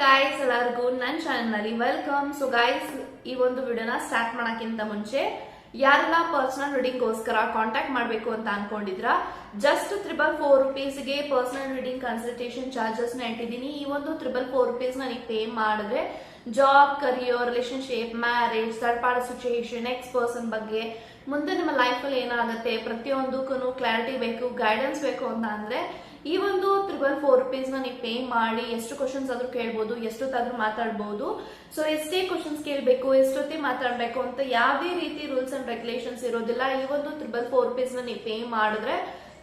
Guys ಎಲ್ಲರಿಗೂ ನನ್ನ ಚಾನಲ್ನಲ್ಲಿ ವೆಲ್ಕಮ್ ಸೊ ಗಾಯ್ಸ್ ಈ ಒಂದು ವಿಡಿಯೋನ ಸ್ಟಾರ್ಟ್ ಮಾಡೋಕ್ಕಿಂತ ಮುಂಚೆ ಯಾರೆಲ್ಲ ಪರ್ಸನಲ್ ರೀಡಿಂಗ್ಗೋಸ್ಕರ ಕಾಂಟ್ಯಾಕ್ಟ್ ಮಾಡಬೇಕು ಅಂತ ಅನ್ಕೊಂಡಿದ್ರ? ಜಸ್ಟ್ ತ್ರಿಬಲ್ ಫೋರ್ ರುಪೀಸ್ಗೆ ಪರ್ಸನಲ್ ರೀಡಿಂಗ್ ಕನ್ಸಲ್ಟೇಷನ್ ಚಾರ್ಜಸ್ನ ಇಟ್ಟಿದ್ದೀನಿ. ಈ ಒಂದು ತ್ರಿಬಲ್ ಫೋರ್ ರುಪೀಸ್ ನನಗೆ ಪೇ ಮಾಡಿದ್ರೆ job career relationship marriage third party situation next person ಬಗ್ಗೆ ಮುಂದೆ ನಿಮ್ಮ ಲೈಫಲ್ಲಿ ಏನಾಗುತ್ತೆ ಪ್ರತಿಯೊಂದಕ್ಕೂ ಕ್ಲಾರಿಟಿ ಬೇಕು ಗೈಡೆನ್ಸ್ ಬೇಕು ಅಂತ ಅಂದ್ರೆ ಈ ಒಂದು ತ್ರಿಬಲ್ ಫೋರ್ ರುಪೀಸ್ನ ನೀವು ಪೇ ಮಾಡಿ, ಎಷ್ಟು ಕ್ವಶನ್ಸ್ ಆದ್ರೂ ಕೇಳ್ಬೋದು, ಎಷ್ಟೊತ್ತಾದ್ರೂ ಮಾತಾಡ್ಬೋದು. ಸೊ ಎಷ್ಟೇ ಕ್ವಶನ್ಸ್ ಕೇಳಬೇಕು, ಎಷ್ಟೊತ್ತಿ ಮಾತಾಡಬೇಕು ಅಂತ ಯಾವುದೇ ರೀತಿ ರೂಲ್ಸ್ ಅಂಡ್ ರೆಗ್ಯುಲೇಷನ್ಸ್ ಇರೋದಿಲ್ಲ. ಈ ಒಂದು ತ್ರಿಬಲ್ ಫೋರ್ ರುಪೀಸ್ನ ನೀವು ಪೇ ಮಾಡಿದ್ರೆ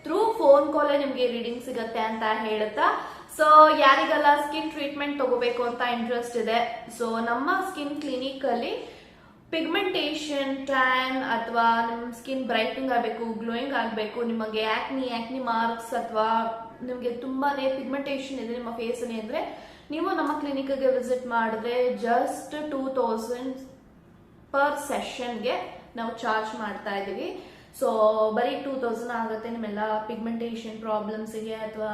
ಥ್ರೂ ಫೋನ್ ಕಾಲೇ ನಿಮ್ಗೆ ರೀಡಿಂಗ್ ಸಿಗತ್ತೆ ಅಂತ ಹೇಳುತ್ತಾ. ಸೊ ಯಾರಿಗೆಲ್ಲ ಸ್ಕಿನ್ ಟ್ರೀಟ್ಮೆಂಟ್ ತಗೋಬೇಕು ಅಂತ ಇಂಟ್ರೆಸ್ಟ್ ಇದೆ ಸೊ ನಮ್ಮ ಸ್ಕಿನ್ ಕ್ಲಿನಿಕ್ ಅಲ್ಲಿ ಪಿಗ್ಮೆಂಟೇಷನ್ ಟ್ಯಾನ್ ಅಥವಾ ನಿಮ್ಮ ಸ್ಕಿನ್ ಬ್ರೈಟ್ನಿಂಗ್ ಆಗಬೇಕು ಗ್ಲೋಯಿಂಗ್ ಆಗಬೇಕು, ನಿಮಗೆ ಆಕ್ನಿ ಆಕ್ನಿ ಮಾರ್ಕ್ಸ್ ಅಥವಾ ನಿಮಗೆ ತುಂಬಾನೇ ಪಿಗ್ಮೆಂಟೇಷನ್ ಇದೆ ನಿಮ್ಮ ಫೇಸಲ್ಲಿ ಅಂದ್ರೆ, ನೀವು ನಮ್ಮ ಕ್ಲಿನಿಕ್ಗೆ ವಿಸಿಟ್ ಮಾಡಿದ್ರೆ ಜಸ್ಟ್ ಟೂ ತೌಸಂಡ್ ಪರ್ ಸೆಷನ್ಗೆ ನಾವು ಚಾರ್ಜ್ ಮಾಡ್ತಾ ಇದೀವಿ ಸೊ ಬರೀ ಟೂ ತೌಸಂಡ್ ಆಗುತ್ತೆ ನಿಮ್ಮೆಲ್ಲ ಪಿಗ್ಮೆಂಟೇಷನ್ ಪ್ರಾಬ್ಲಮ್ಸ್ಗೆ ಅಥವಾ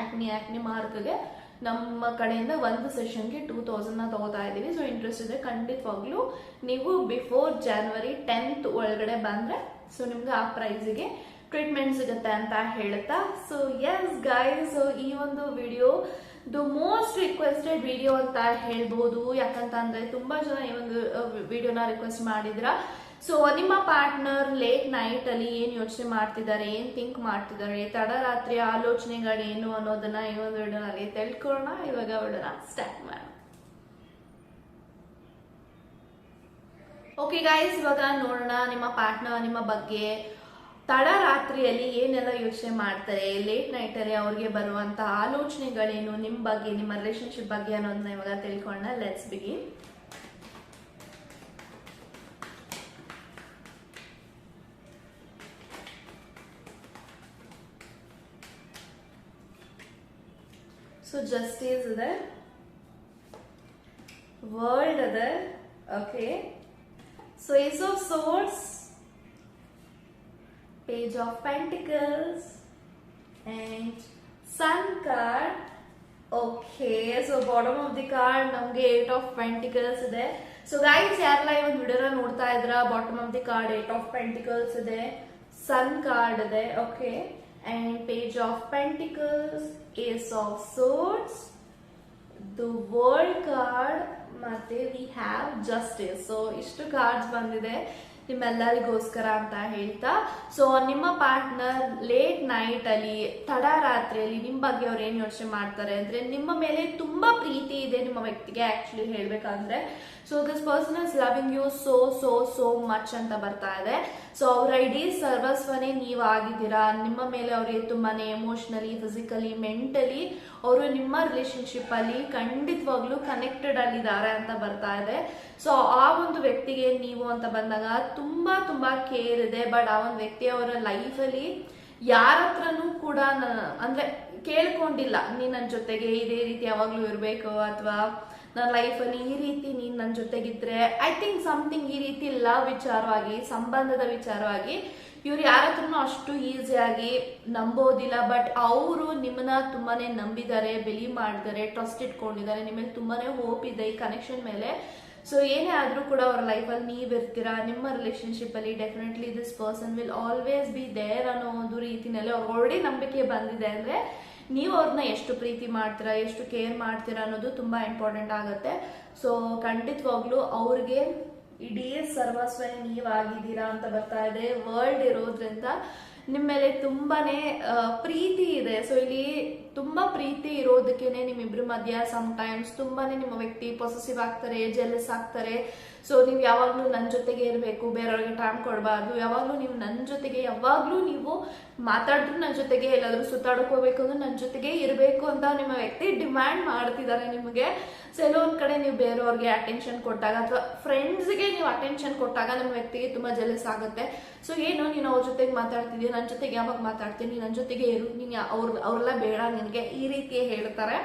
ಆಕ್ನಿ ಆಕ್ನಿ ಮಾರ್ಕ್ಗೆ ನಮ್ಮ ಕಡೆಯಿಂದ ಒಂದು ಸೆಷನ್ಗೆ ಟೂ ತೌಸಂಡ್ನ ತಗೋತಾ ಇದ್ದೀವಿ. ಸೊ ಇಂಟ್ರೆಸ್ಟ್ ಇದೆ ಖಂಡಿತವಾಗ್ಲೂ. ನೀವು ಬಿಫೋರ್ ಜಾನ್ವರಿ ಟೆಂತ್ ಒಳಗಡೆ ಬಂದರೆ ಸೊ ನಿಮ್ಗೆ ಆ ಪ್ರೈಸಿಗೆ ಟ್ರೀಟ್ಮೆಂಟ್ ಸಿಗುತ್ತೆ ಅಂತ ಹೇಳುತ್ತಾ? ಸೊ ಎಸ್ ಗೈಸ್ ಈ ಒಂದು video the most requested video ಅಂತ ಹೇಳ್ಬೋದು. ಯಾಕಂತ ಅಂದ್ರೆ ತುಂಬಾ ಜನ ಈ ಒಂದು ವಿಡಿಯೋನ ರಿಕ್ವೆಸ್ಟ್ ಮಾಡಿದ್ರ. ಸೊ ನಿಮ್ಮ ಪಾರ್ಟ್ನರ್ ಲೇಟ್ ನೈಟ್ ಅಲ್ಲಿ ಏನ್ ಯೋಚನೆ ಮಾಡ್ತಿದ್ದಾರೆ ಏನ್ ಥಿಂಕ್ ಮಾಡ್ತಿದ್ದಾರೆ ತಡರಾತ್ರಿ ಆಲೋಚನೆಗಳೇನು ಅನ್ನೋದನ್ನ ಈ ಒಂದು ವಿಡಿಯೋನಲ್ಲಿ ತಿಳ್ಕೊಳ್ಳೋಣ ಇವಾಗ ವಿಡಿಯೋನ ಸ್ಟಾರ್ಟ್ ಮಾಡೋಣ. ಓಕೆ ಗಾಯ್ಸ್ ಇವಾಗ ನೋಡೋಣ ನಿಮ್ಮ ಪಾರ್ಟ್ನರ್ ನಿಮ್ಮ ಬಗ್ಗೆ. ತಡರಾತ್ರಿಯಲ್ಲಿ ಏನೆಲ್ಲ ಯೋಚನೆ ಮಾಡ್ತಾರೆ ಲೇಟ್ ನೈಟ್ ಅಲ್ಲಿ ಅವ್ರಿಗೆ ಬರುವಂತ ಆಲೋಚನೆಗಳೇನು ನಿಮ್ ಬಗ್ಗೆ, ನಿಮ್ಮ ರಿಲೇಶನ್ಶಿಪ್ ಬಗ್ಗೆ ಅನ್ನೋದನ್ನ ಇವಾಗ ತಿಳ್ಕೊಂಡ ಲೆಟ್ಸ್ ಬಿಗಿ ಸೊ ಜಸ್ಟಿಸ್ ಇದೆ ವರ್ಲ್ಡ್ ಇದೆ okay so ace of swords page of pentacles. And sun card. Okay so bottom of the card ನಮಗೆ ಏಟ್ ಆಫ್ ಪೆಂಟಿಕಲ್ಸ್ ಇದೆ. ಸೊ ಗೈಸ್ ಯಾರೆಲ್ಲ ಈ ಒಂದು ವಿಡಿಯೋನ ನೋಡ್ತಾ ಇದ್ರ bottom of the card eight of pentacles ಇದೆ. ಸನ್ ಕಾರ್ಡ್ ಇದೆ okay and page of pentacles ace of swords the world card ಮತ್ತೆ ವಿ ಹ್ಯಾವ್ ಜಸ್ಟಿಸ್ ಸೊ ಇಷ್ಟು ಕಾರ್ಡ್ಸ್ ಬಂದಿದೆ. ನಿಮ್ಮೆಲ್ಲರಿಗೋಸ್ಕರ ಅಂತ ಹೇಳ್ತಾ ಸೊ ನಿಮ್ಮ ಪಾರ್ಟ್ನರ್ ಲೇಟ್ ನೈಟ್ ಅಲ್ಲಿ ತಡರಾತ್ರಿಯಲ್ಲಿ ನಿಮ್ಮ ಬಗ್ಗೆ ಅವ್ರು ಏನ್ ಯೋಚನೆ ಮಾಡ್ತಾರೆ ಅಂದ್ರೆ ನಿಮ್ಮ ಮೇಲೆ ತುಂಬಾ ಪ್ರೀತಿ ಇದೆ ನಿಮ್ಮ ವ್ಯಕ್ತಿಗೆ ಆಕ್ಚುಲಿ ಹೇಳ್ಬೇಕಂದ್ರೆ. So this person is loving you so so so much ಅಂತ ಬರ್ತಾ ಇದೆ. ಸೊ ಅವ್ರ ಇಡೀ ಸರ್ವಸ್ವನೇ ನೀವು ಆಗಿದ್ದೀರಾ ನಿಮ್ಮ ಮೇಲೆ ಅವರಿಗೆ ತುಂಬಾನೇ ಎಮೋಷನಲಿ ಫಿಸಿಕಲಿ ಮೆಂಟಲಿ ಅವರು ನಿಮ್ಮ ರಿಲೇಶನ್ಶಿಪ್ ಅಲ್ಲಿ ಖಂಡಿತವಾಗ್ಲೂ ಕನೆಕ್ಟೆಡ್ ಆಗಿದ್ದಾರೆ ಅಂತ ಬರ್ತಾ ಇದೆ. ಸೊ ಆ ಒಂದು ವ್ಯಕ್ತಿಗೆ ನೀವು ಅಂತ ಬಂದಾಗ ತುಂಬಾ ತುಂಬಾ ಕೇರ್ ಇದೆ. ಬಟ್ ಆ ಒಂದು ವ್ಯಕ್ತಿ ಅವರ ಲೈಫಲ್ಲಿ ಯಾರ ಹತ್ರನೂ ಕೂಡ ನ- ಅಂದ್ರೆ ಕೇಳ್ಕೊಂಡಿಲ್ಲ. ನೀನ್ ನನ್ನ ಜೊತೆಗೆ ಇದೇ ರೀತಿ ಯಾವಾಗ್ಲೂ ಇರಬೇಕು ಅಥವಾ ನನ್ನ ಲೈಫಲ್ಲಿ ಈ ರೀತಿ ನೀನು ನನ್ನ ಜೊತೆಗಿದ್ರೆ ಐ ಥಿಂಕ್ ಸಮಥಿಂಗ್ ಈ ರೀತಿ ಲವ್ ವಿಚಾರವಾಗಿ, ಸಂಬಂಧದ ವಿಚಾರವಾಗಿ ಇವ್ರು ಯಾರ ಹತ್ರನೂ ಅಷ್ಟು ಈಸಿಯಾಗಿ ನಂಬೋದಿಲ್ಲ ಬಟ್ ಅವರು ನಿಮ್ಮನ್ನ ತುಂಬಾನೇ ನಂಬಿದ್ದಾರೆ ಬಿಲೀವ್ ಮಾಡಿದ್ದಾರೆ ಟ್ರಸ್ಟ್ ಇಟ್ಕೊಂಡಿದ್ದಾರೆ ನಿಮ್ಮಲ್ಲಿ ಮೇಲೆ ತುಂಬಾನೇ ಹೋಪ್ ಇದೆ ಈ ಕನೆಕ್ಷನ್ ಮೇಲೆ. ಸೊ ಏನೇ ಆದರೂ ಕೂಡ ಅವ್ರ ಲೈಫಲ್ಲಿ ನೀವು ಇರ್ತೀರಾ, ನಿಮ್ಮ ರಿಲೇಷನ್ಶಿಪ್ಪಲ್ಲಿ definitely this person will always be there ಅನ್ನೋ ಒಂದು ರೀತಿಯಲ್ಲಿ ಅವ್ರಿಗೆ ಆಲ್ರೆಡಿ ನಂಬಿಕೆ ಬಂದಿದೆ ಅಂದ್ರೆ ನೀವು ಅವ್ರನ್ನ ಎಷ್ಟು ಪ್ರೀತಿ ಮಾಡ್ತೀರಾ, ಎಷ್ಟು ಕೇರ್ ಮಾಡ್ತೀರಾ ಅನ್ನೋದು ತುಂಬ ಇಂಪಾರ್ಟೆಂಟ್ ಆಗುತ್ತೆ. ಸೊ ಖಂಡಿತವಾಗ್ಲೂ ಅವ್ರಿಗೆ ಇಡೀ ಸರ್ವಸ್ವ ನೀವಾಗಿದ್ದೀರಾ ಅಂತ ಬರ್ತಾ ಇದೆ. ವರ್ಲ್ಡ್ ಇರೋದ್ರಿಂದ ನಿಮ್ಮ ಮೇಲೆ ತುಂಬಾನೇ ಪ್ರೀತಿ ಇದೆ. ಸೊ ಇಲ್ಲಿ ತುಂಬಾ ಪ್ರೀತಿ ಇರೋದಕ್ಕೇನೆ ನಿಮ್ಮಿಬ್ರ ಮಧ್ಯ ಟೈಮ್ಸ್ ತುಂಬಾನೇ ನಿಮ್ಮ ವ್ಯಕ್ತಿ ಪೊಸೆಸಿವ್ ಆಗ್ತಾರೆ ಜೆಲಸ್ ಆಗ್ತಾರೆ. ಸೊ ನೀವು ಯಾವಾಗಲೂ ನನ್ನ ಜೊತೆಗೆ ಇರಬೇಕು, ಬೇರೆಯವ್ರಿಗೆ ಟೈಮ್ ಕೊಡಬಾರ್ದು, ಯಾವಾಗಲೂ ನೀವು ನನ್ನ ಜೊತೆಗೆ, ಯಾವಾಗಲೂ ನೀವು ಮಾತಾಡಿದ್ರು ನನ್ನ ಜೊತೆಗೆ, ಎಲ್ಲಾದರೂ ಸುತ್ತಾಡ್ಕೋಬೇಕು ಅಂದ್ರೆ ನನ್ನ ಜೊತೆಗೆ ಇರಬೇಕು ಅಂತ ನಿಮ್ಮ ವ್ಯಕ್ತಿ ಡಿಮ್ಯಾಂಡ್ ಮಾಡ್ತಿದ್ದಾರೆ ನಿಮಗೆ. ಸೊ ಎಲ್ಲೋ ಒಂದು ಕಡೆ ನೀವು ಬೇರೆಯವ್ರಿಗೆ ಅಟೆನ್ಷನ್ ಕೊಟ್ಟಾಗ ಅಥವಾ ಫ್ರೆಂಡ್ಸ್ಗೆ ನೀವು ಅಟೆನ್ಷನ್ ಕೊಟ್ಟಾಗ ನಿಮ್ಮ ವ್ಯಕ್ತಿಗೆ ತುಂಬ ಜಲಸ್ ಆಗುತ್ತೆ. ಸೊ ಏನು ನೀನು ಅವ್ರ ಜೊತೆಗೆ ಮಾತಾಡ್ತಿದ್ದೀಯ ನನ್ನ ಜೊತೆಗೆ ಯಾವಾಗ ಮಾತಾಡ್ತೀನಿ? ನನ್ನ ಜೊತೆಗೆ ಇರು. ನೀನು ಅವ್ರ ಅವ್ರೆಲ್ಲ ಬೇಡ ನಿನಗೆ ಈ ರೀತಿ ಹೇಳ್ತಾರೆ.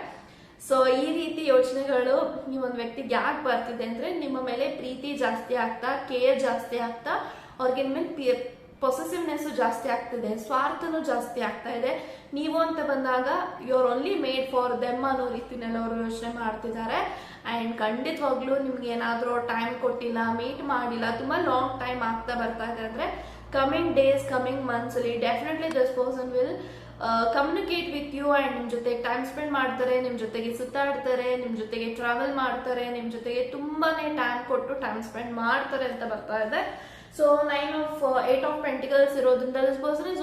ಸೊ ಈ ರೀತಿ ಯೋಚನೆಗಳು ನೀವು ಒಂದು ವ್ಯಕ್ತಿಗೆ ಯಾಕೆ ಬರ್ತಿದೆ ಅಂದರೆ ನಿಮ್ಮ ಮೇಲೆ ಪ್ರೀತಿ ಜಾಸ್ತಿ ಆಗ್ತಾ ಕೇರ್ ಜಾಸ್ತಿ ಆಗ್ತಾ, ಅವ್ರಿಗೆ ಮೇಲೆ ಪೊಸೆಸಿವ್ನೆಸ್ಸು ಜಾಸ್ತಿ ಆಗ್ತಿದೆ, ಸ್ವಾರ್ಥನೂ ಜಾಸ್ತಿ ಆಗ್ತಾ ಇದೆ. ನೀವು ಅಂತ ಬಂದಾಗ you are only made for them ಅನ್ನೋ ರೀತಿನಲ್ಲಿ ಅವರು ಯೋಚನೆ ಮಾಡ್ತಿದ್ದಾರೆ. ಆ್ಯಂಡ್ ಖಂಡಿತವಾಗ್ಲೂ ನಿಮ್ಗೆ ಏನಾದರೂ ಟೈಮ್ ಕೊಟ್ಟಿಲ್ಲ ಮೀಟ್ ಮಾಡಿಲ್ಲ, ತುಂಬ ಲಾಂಗ್ ಟೈಮ್ ಆಗ್ತಾ ಬರ್ತಾ ಇದೆ ಅಂದರೆ coming days coming ಮಂತ್ಸಲ್ಲಿ definitely this person will communicate with you and ನಿಮ್ಮ ಜೊತೆಗೆ ಟೈಮ್ ಸ್ಪೆಂಡ್ ಮಾಡ್ತಾರೆ ನಿಮ್ಮ ಜೊತೆಗೆ ಸುತ್ತಾಡ್ತಾರೆ ನಿಮ್ಮ ಜೊತೆಗೆ ಟ್ರಾವೆಲ್ ಮಾಡ್ತಾರೆ ನಿಮ್ಮ ಜೊತೆಗೆ ತುಂಬಾನೇ ಟೈಮ್ ಕೊಟ್ಟು ಟೈಮ್ ಸ್ಪೆಂಡ್ ಮಾಡ್ತಾರೆ ಅಂತ ಬರ್ತಾ ಇದೆ. So nine of eight of pentacles ಇರೋದ್ರಿಂದ this person is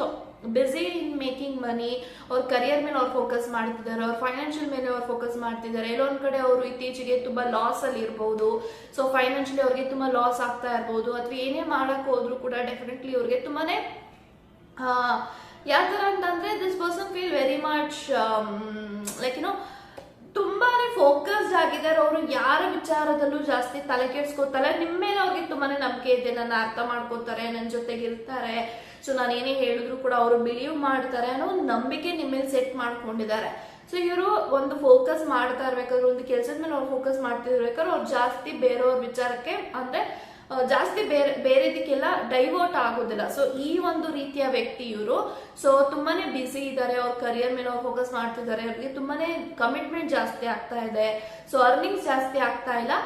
busy in making money ಅವ್ರ ಕರಿಯರ್ ಮೇಲೆ ಅವ್ರು ಫೋಕಸ್ ಮಾಡ್ತಿದ್ದಾರೆ, ಅವ್ರ ಫೈನಾನ್ಷಿಯಲ್ ಮೇಲೆ ಅವ್ರು ಫೋಕಸ್ ಮಾಡ್ತಿದ್ದಾರೆ. ಎಲ್ಲೊಂದ್ ಕಡೆ ಅವರು ಇತ್ತೀಚೆಗೆ ತುಂಬಾ ಲಾಸ್ ಅಲ್ಲಿ ಇರ್ಬೋದು. ಸೊ ಫೈನಾನ್ಷಿಯಲಿ ಅವ್ರಿಗೆ ತುಂಬಾ ಲಾಸ್ ಆಗ್ತಾ ಇರ್ಬೋದು. ಅಥವಾ ಏನೇ ಮಾಡಕ್ ಹೋದ್ರು ಕೂಡ ಡೆಫಿನೆಟ್ಲಿ ಅವ್ರಿಗೆ ತುಂಬಾನೇ ಯಾವ ಥರ ಅಂತಂದರೆ this person feel very much like you know ತುಂಬಾ ಫೋಕಸ್ಡ್ ಆಗಿದ್ದಾರೆ. ಅವರು ಯಾರ ವಿಚಾರದಲ್ಲೂ ಜಾಸ್ತಿ ತಲೆ ಕೆಡ್ಸ್ಕೊತಾರೆ ನಿಮ್ಮ ಮೇಲೆ ಅವ್ರಿಗೆ ತುಂಬಾ ನಂಬಿಕೆ ಇದೆ. ನನ್ನ ಅರ್ಥ ಮಾಡ್ಕೋತಾರೆ ನನ್ನ ಜೊತೆಗೆ ಇರ್ತಾರೆ. ಸೊ ನಾನು ಏನೇ ಹೇಳಿದ್ರು ಕೂಡ ಅವರು ಬಿಲೀವ್ ಮಾಡ್ತಾರೆ ಅನ್ನೋ ಒಂದು ನಂಬಿಕೆ ನಿಮ್ಮ ಮೇಲೆ ಸೆಟ್ ಮಾಡ್ಕೊಂಡಿದ್ದಾರೆ. ಸೊ ಇವರು ಒಂದು ಫೋಕಸ್ ಮಾಡ್ತಾ ಇರ್ಬೇಕಾದ್ರೆ, ಒಂದು ಕೆಲಸದ ಮೇಲೆ ಅವ್ರು ಫೋಕಸ್ ಮಾಡ್ತಿರ್ಬೇಕಾದ್ರೆ, ಅವ್ರು ಜಾಸ್ತಿ ಬೇರೆಯವ್ರ ವಿಚಾರಕ್ಕೆ ಅಂದ್ರೆ ಜಾಸ್ತಿ ಬೇರೆ, ಬೇರೆದಕ್ಕೆಲ್ಲ ಡೈವರ್ಟ್ ಆಗೋದಿಲ್ಲ. ಸೊ ಈ ಒಂದು ರೀತಿಯ ವ್ಯಕ್ತಿ ಇವರು ಸೊ ತುಂಬಾನೇ ಬ್ಯುಸಿ ಇದ್ದಾರೆ ಅವ್ರ ಕರಿಯರ್ ಮೇಲೆ ಅವ್ರು ಫೋಕಸ್ ಮಾಡ್ತಿದ್ದಾರೆ ಅವ್ರಿಗೆ ತುಂಬಾನೇ ಕಮಿಟ್ಮೆಂಟ್ ಜಾಸ್ತಿ ಆಗ್ತಾ ಇದೆ. ಸೊ ಅರ್ನಿಂಗ್ಸ್ ಜಾಸ್ತಿ ಆಗ್ತಾ ಇಲ್ಲ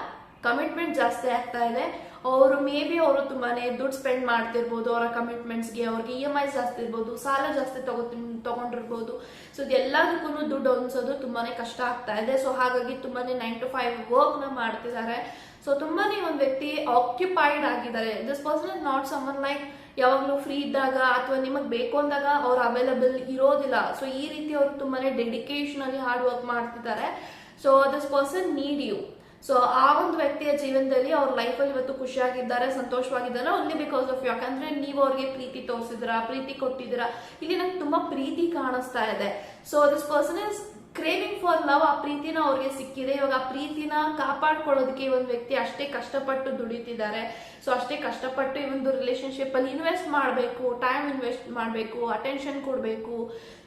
ಕಮಿಟ್ಮೆಂಟ್ ಜಾಸ್ತಿ ಆಗ್ತಾ ಇದೆ. ಅವರು ಮೇ ಬಿ ಅವರು ತುಂಬಾನೇ ದುಡ್ಡು ಸ್ಪೆಂಡ್ ಮಾಡ್ತಿರ್ಬೋದು, ಅವರ ಕಮಿಟ್ಮೆಂಟ್ಸ್ಗೆ ಅವ್ರಿಗೆ ಇ ಎಂ ಐ ಜಾಸ್ತಿ ಇರ್ಬೋದು, ಸಾಲ ಜಾಸ್ತಿ ತಗೋ ತಗೊಂಡಿರ್ಬೋದು. ಸೊ ಇದೆಲ್ಲದಕ್ಕೂ ದುಡ್ಡು ಹೊಂದಿಸೋದು ತುಂಬಾನೇ ಕಷ್ಟ ಆಗ್ತಾ ಇದೆ. ಸೊ ಹಾಗಾಗಿ ತುಂಬಾನೇ ನೈನ್ ಟು ಫೈವ್ ವರ್ಕ್ನ ಮಾಡ್ತಿದ್ದಾರೆ ಸೊ ತುಂಬಾನೇ ಒಂದು ವ್ಯಕ್ತಿ ಆಕ್ಯುಪೈಡ್ ಆಗಿದ್ದಾರೆ. This person is not someone like ಯಾವಾಗಲೂ ಫ್ರೀ ಇದ್ದಾಗ ಅಥವಾ ನಿಮಗೆ ಬೇಕು ಅಂದಾಗ ಅವ್ರು ಅವೈಲಬಲ್ ಇರೋದಿಲ್ಲ. ಸೊ ಈ ರೀತಿ ಅವರು ತುಂಬಾನೇ ಡೆಡಿಕೇಶನ್ ಅಲ್ಲಿ ಹಾರ್ಡ್ ವರ್ಕ್ ಮಾಡ್ತಿದ್ದಾರೆ. So this person need you so ಆ ಒಂದು ವ್ಯಕ್ತಿಯ ಜೀವನದಲ್ಲಿ ಅವ್ರ ಲೈಫಲ್ಲಿ ಇವತ್ತು ಖುಷಿಯಾಗಿದ್ದಾರೆ, ಸಂತೋಷವಾಗಿದ್ದಾರೆ. ಓನ್ಲಿ ಬಿಕಾಸ್ ಆಫ್ ಯಾಕಂದ್ರೆ ನೀವು ಅವ್ರಿಗೆ ಪ್ರೀತಿ ತೋರಿಸಿದ್ರ ಪ್ರೀತಿ ಕೊಟ್ಟಿದ್ದೀರಾ. ಇಲ್ಲಿ ನಂಗೆ ತುಂಬಾ ಪ್ರೀತಿ ಕಾಣಿಸ್ತಾ ಇದೆ. So this person is craving for love ಆ ಪ್ರೀತಿನ ಅವ್ರಿಗೆ ಸಿಕ್ಕಿದೆ. ಇವಾಗ ಆ ಪ್ರೀತಿನ ಕಾಪಾಡ್ಕೊಳ್ಳೋದಕ್ಕೆ ಈ ಒಂದು ವ್ಯಕ್ತಿ ಅಷ್ಟೇ ಕಷ್ಟಪಟ್ಟು ದುಡಿತಿದ್ದಾರೆ. ಸೊ ಅಷ್ಟೇ ಕಷ್ಟಪಟ್ಟು ಈ ಒಂದು ರಿಲೇಶನ್ಶಿಪ್ ಅಲ್ಲಿ ಇನ್ವೆಸ್ಟ್ ಮಾಡಬೇಕು ಟೈಮ್ ಇನ್ವೆಸ್ಟ್ ಮಾಡಬೇಕು ಅಟೆನ್ಷನ್ ಕೊಡಬೇಕು.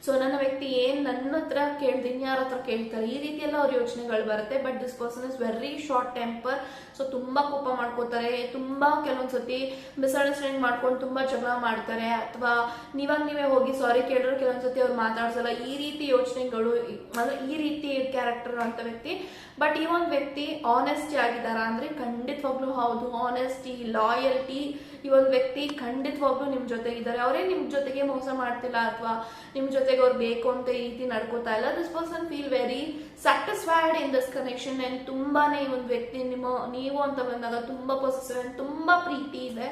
ಸೊ ನನ್ನ ವ್ಯಕ್ತಿ ಏನ್ ನನ್ನ ಹತ್ರ ಕೇಳ್ದು ಯಾರ ಹತ್ರ ಕೇಳ್ತಾರೆ, ಈ ರೀತಿ ಎಲ್ಲ ಅವ್ರ ಯೋಚನೆಗಳು ಬರುತ್ತೆ. But this person is very short temper so ತುಂಬಾ ಕೋಪ ಮಾಡ್ಕೋತಾರೆ. ತುಂಬಾ ಕೆಲವೊಂದ್ಸತಿ ಮಿಸ್ಅಂಡರ್ಸ್ಟ್ಯಾಂಡ್ ಮಾಡ್ಕೊಂಡು ತುಂಬಾ ಜಗಳ ಮಾಡ್ತಾರೆ. ಅಥವಾ ನೀವಾಗ ನೀವೇ ಹೋಗಿ ಸಾರಿ ಕೇಳಿದ್ರು, ಕೆಲವೊಂದ್ಸತಿ ಅವ್ರು ಮಾತಾಡ್ಸಲ್ಲ. ಈ ರೀತಿ ಯೋಚನೆಗಳು ಅಂದ್ರೆ ಈ ರೀತಿ ಕ್ಯಾರೆಕ್ಟರ್ ಅಂತ ವ್ಯಕ್ತಿ. ಬಟ್ ಈ ಒಂದು ವ್ಯಕ್ತಿ ಆನೆಸ್ಟಿ ಆಗಿದ್ದಾರ ಅಂದರೆ ಖಂಡಿತವಾಗ್ಲೂ ಹೌದು. ಆನೆಸ್ಟಿ ಲಾಯಲ್ಟಿ ಈ ಒಂದು ವ್ಯಕ್ತಿ ಖಂಡಿತವಾಗ್ಲೂ ನಿಮ್ಮ ಜೊತೆಗಿದ್ದಾರೆ ಅವರೇ ನಿಮ್ಮ ಜೊತೆಗೆ ಮೋಸ ಮಾಡ್ತಿಲ್ಲ ಅಥವಾ ನಿಮ್ಮ ಜೊತೆಗೆ ಅವ್ರು ಬೇಕು ಅಂತ ಈ ರೀತಿ ನಡ್ಕೋತಾ ಇಲ್ಲ. This person feel very satisfied in this connection and ತುಂಬಾನೇ ಈ ಒಂದು ವ್ಯಕ್ತಿ ನಿಮ್ಮ, ನೀವು ಅಂತ ಬಂದಾಗ ತುಂಬಾ ಪೊಸೆಸಿವ್ ಅಂಡ್ ತುಂಬಾ ಪ್ರೀತಿ ಇದೆ.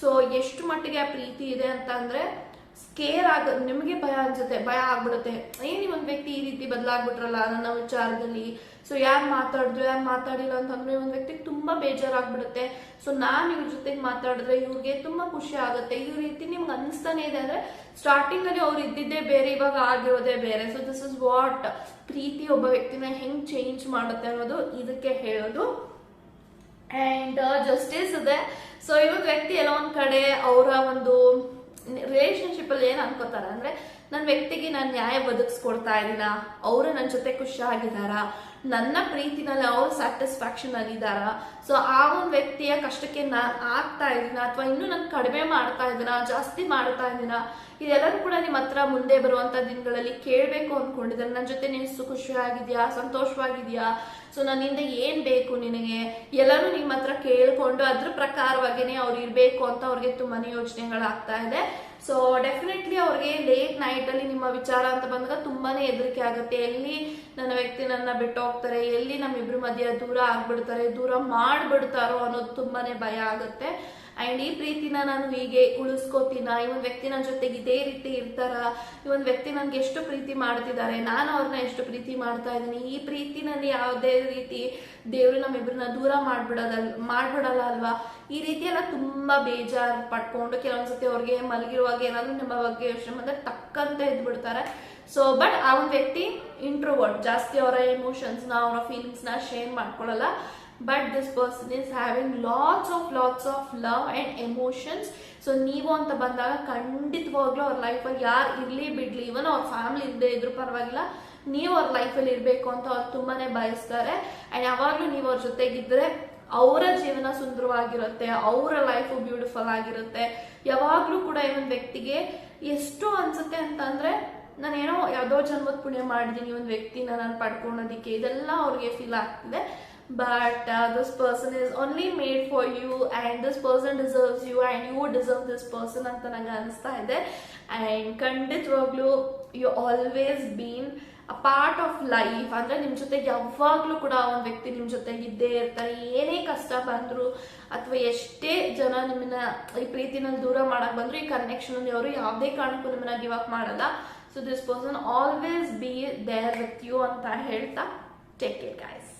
ಸೊ ಎಷ್ಟು ಮಟ್ಟಿಗೆ ಆ ಪ್ರೀತಿ ಇದೆ ಅಂತ ಅಂದ್ರೆ ಸ್ಕೇರ್ ಆಗ, ನಿಮಗೆ ಭಯ ಅನ್ಸುತ್ತೆ, ಭಯ ಆಗ್ಬಿಡುತ್ತೆ. ಏನು ಒಂದು ವ್ಯಕ್ತಿ ಈ ರೀತಿ ಬದಲಾಗ್ಬಿಟ್ರಲ್ಲ ನನ್ನ ವಿಚಾರದಲ್ಲಿ? ಸೊ ಯಾರು ಮಾತಾಡಿದ್ರು, ಯಾರು ಮಾತಾಡಿಲ್ಲ ಅಂತಂದ್ರೆ ಒಂದು ವ್ಯಕ್ತಿಗೆ ತುಂಬಾ ಬೇಜಾರಾಗ್ಬಿಡುತ್ತೆ. ಸೊ ನಾನು ಇವ್ರ ಜೊತೆಗೆ ಮಾತಾಡಿದ್ರೆ ಇವ್ರಿಗೆ ತುಂಬಾ ಖುಷಿ ಆಗುತ್ತೆ. ಈ ರೀತಿ ನಿಮ್ಗೆ ಅನಿಸ್ತಾನೆ ಇದೆ ಅಂದ್ರೆ ಸ್ಟಾರ್ಟಿಂಗ್ ಅಲ್ಲಿ ಅವ್ರು ಇದ್ದಿದ್ದೇ ಬೇರೆ, ಇವಾಗ ಆಗಿರೋದೇ ಬೇರೆ. ಸೊ ದಿಸ್ ಇಸ್ ವಾಟ್ ಪ್ರೀತಿ ಒಬ್ಬ ವ್ಯಕ್ತಿನ ಹೆಂಗ್ ಚೇಂಜ್ ಮಾಡುತ್ತೆ ಅನ್ನೋದು ಇದಕ್ಕೆ ಹೇಳೋದು. ಅಂಡ್ ಜಸ್ಟಿಸ್ ಇದೆ. ಸೊ ಇವಾಗ ವ್ಯಕ್ತಿ ಎಲ್ಲ ಒಂದ್ ಕಡೆ, ಅವರ ಒಂದು ರಿಲೇಶನ್ಶಿಪ್ ಅಲ್ಲಿ ಏನ್ ಅನ್ಕೋತಾರೆ ಅಂದ್ರೆ ನನ್ನ ವ್ಯಕ್ತಿಗೆ ನಾನು ನ್ಯಾಯ ಬದುಕಿಸ್ಕೊಡ್ತಾ ಇದ್ದೀನ ಅವರು ನನ್ನ ಜೊತೆ ಖುಷಿಯಾಗಿದ್ದಾರ? ನನ್ನ ಪ್ರೀತಿನಲ್ಲಿ ಅವ್ರು ಸ್ಯಾಟಿಸ್ಫ್ಯಾಕ್ಷನ್ ಆಗಿದ್ದಾರ? ಸೊ ಆ ಒಂದು ವ್ಯಕ್ತಿಯ ಕಷ್ಟಕ್ಕೆ ನಾನು ಆಗ್ತಾ ಇದ್ದೀನ? ಅಥವಾ ಇನ್ನೂ ನಾನು ಕಡಿಮೆ ಮಾಡ್ತಾ ಇದ್ದೀನ? ಜಾಸ್ತಿ ಮಾಡ್ತಾ ಇದ್ದೀನ? ಇದೆಲ್ಲರೂ ಕೂಡ ನಿಮ್ಮ ಹತ್ರ ಮುಂದೆ ಬರುವಂತ ದಿನಗಳಲ್ಲಿ ಕೇಳಬೇಕು ಅಂದ್ಕೊಂಡಿದ್ದಾರೆ ನನ್ನ ಜೊತೆ ನೀನು ಸು- ಖುಷಿಯಾಗಿದ್ಯಾ? ಸಂತೋಷವಾಗಿದ್ಯಾ? ಸೊ ನನ್ನಿಂದ ಏನು ಬೇಕು ನಿನಗೆ? ಎಲ್ಲರೂ ನಿಮ್ಮ ಹತ್ರ ಕೇಳಿಕೊಂಡು ಅದ್ರ ಪ್ರಕಾರವಾಗಿನೇ ಅವ್ರು ಇರ್ಬೇಕು ಅಂತ ಅವ್ರಿಗೆ ತುಂಬಾನೇ ಯೋಚನೆಗಳಾಗ್ತಾ ಇದೆ. ಸೊ ಡೆಫಿನೆಟ್ಲಿ ಅವ್ರಿಗೆ ಲೇಟ್ ನೈಟ್ ಅಲ್ಲಿ ನಿಮ್ಮ ವಿಚಾರ ಅಂತ ಬಂದಾಗ ತುಂಬಾನೇ ಹೆದರಿಕೆ ಆಗುತ್ತೆ. ಎಲ್ಲಿ ನನ್ನ ವ್ಯಕ್ತಿ ನನ್ನ ಬಿಟ್ಟು ಹೋಗ್ತಾರೆ, ಎಲ್ಲಿ ನಮ್ಮಿಬ್ರ ಮಧ್ಯ ದೂರ ಆಗ್ಬಿಡ್ತಾರೆ, ದೂರ ಮಾಡ್ಬಿಡ್ತಾರೋ ಅನ್ನೋದು ತುಂಬಾನೇ ಭಯ ಆಗುತ್ತೆ. ಅಂಡ್ ಈ ಪ್ರೀತಿನ ನಾನು ಹೀಗೆ ಉಳಿಸ್ಕೋತೀನ ಈ ಒಂದು ವ್ಯಕ್ತಿ ನನ್ನ ಜೊತೆಗೆ ಇದೇ ರೀತಿ ಇರ್ತಾರ? ಈ ಒಂದು ವ್ಯಕ್ತಿ ನನ್ಗೆ ಎಷ್ಟು ಪ್ರೀತಿ ಮಾಡ್ತಿದ್ದಾರೆ ನಾನು ಅವ್ರನ್ನ ಎಷ್ಟು ಪ್ರೀತಿ ಮಾಡ್ತಾ ಇದ್ದೀನಿ? ಈ ಪ್ರೀತಿನಲ್ಲಿ ಯಾವುದೇ ರೀತಿ ದೇವರು ನಮ್ಮಿಬ್ಬರನ್ನ ದೂರ ಮಾಡ್ಬಿಡೋದಲ್, ಮಾಡ್ಬಿಡಲ್ಲ ಅಲ್ವಾ? ಈ ರೀತಿ ಎಲ್ಲ ತುಂಬಾ ಬೇಜಾರ್ ಪಡ್ಕೊಂಡು ಕೆಲವೊಂದ್ಸತಿ ಅವ್ರಿಗೆ ಮಲಗಿರುವಾಗ ಏನಾದ್ರು ನಿಮ್ಮ ಬಗ್ಗೆ ಯೋಚನೆ ಮಾಡಿದ್ರೆ ತಕ್ಕಂತ ಎದ್ಬಿಡ್ತಾರೆ ಸೊ ಬಟ್ ಆ ಒಂದು ವ್ಯಕ್ತಿ ಇಂಟ್ರೋವರ್ಟ್ ಜಾಸ್ತಿ ಅವರ ಎಮೋಷನ್ಸ್ನ ಅವರ ಫೀಲಿಂಗ್ಸ್ನ share ಮಾಡ್ಕೊಳ್ಳಲ್ಲ but this person is having lots of lots of love and emotions so ನೀವು ಅಂತ ಬಂದಾಗ ಖಂಡಿತವಾಗ್ಲೂ ಅವ್ರ ಲೈಫಲ್ಲಿ ಯಾರು ಇರಲಿ ಬಿಡ್ಲಿ ಇವನ್ ಅವ್ರ ಫ್ಯಾಮಿಲಿ ಇಲ್ಲದೆ ಇದ್ರು ಪರವಾಗಿಲ್ಲ, ನೀವು ಅವ್ರ ಲೈಫಲ್ಲಿ ಇರಬೇಕು ಅಂತ ಅವ್ರು ತುಂಬಾನೇ ಬಯಸ್ತಾರೆ. ಆ್ಯಂಡ್ ಯಾವಾಗಲೂ ನೀವು ಅವ್ರ ಜೊತೆಗಿದ್ರೆ ಅವರ ಜೀವನ ಸುಂದರವಾಗಿರುತ್ತೆ, ಅವರ ಲೈಫು ಬ್ಯೂಟಿಫುಲ್ ಆಗಿರುತ್ತೆ. ಯಾವಾಗಲೂ ಕೂಡ ಈ ವ್ಯಕ್ತಿಗೆ ಎಷ್ಟು ಅನ್ಸುತ್ತೆ ಅಂತಂದ್ರೆ, ನಾನೇನೋ ಯಾವುದೋ ಜನ್ಮದ ಪುಣ್ಯ ಮಾಡಿದ್ದೀನಿ ಒಂದು ವ್ಯಕ್ತಿನ ನಾನು ಪಡ್ಕೊಳೋದಕ್ಕೆ ಇದೆಲ್ಲ ಅವ್ರಿಗೆ ಫೀಲ್ ಆಗ್ತಿದೆ. But this person is only made for you and this person deserves you and you deserve this person ಅಂತ ನನಗೆ ಅನಿಸ್ತಾ ಇದೆ. ಆ್ಯಂಡ್ ಖಂಡಿತವಾಗ್ಲೂ you always been a part of life ಅಂದರೆ ನಿಮ್ಮ ಜೊತೆಗೆ ಯಾವಾಗಲೂ ಕೂಡ ಒಂದು ವ್ಯಕ್ತಿ ನಿಮ್ಮ ಜೊತೆಗೆ ಇದ್ದೇ ಇರ್ತಾರೆ. ಏನೇ ಕಷ್ಟ ಬಂದ್ರು ಅಥವಾ ಎಷ್ಟೇ ಜನ ನಿಮ್ಮನ್ನ ಈ ಪ್ರೀತಿನಲ್ಲಿ ದೂರ ಮಾಡಕ್ ಬಂದರೂ ಈ ಕನೆಕ್ಷನ್ ಅವರು ಯಾವುದೇ ಕಾರಣಕ್ಕೂ ನಿಮ್ಮನ್ನ ಗಿವ್ ಅಪ್ ಮಾಡಲ್ಲ. So this person always be there with you ಅಂತ ಹೇಳ್ತಾ ಟೇಕ್ ಕೇರ್ ಗೈಸ್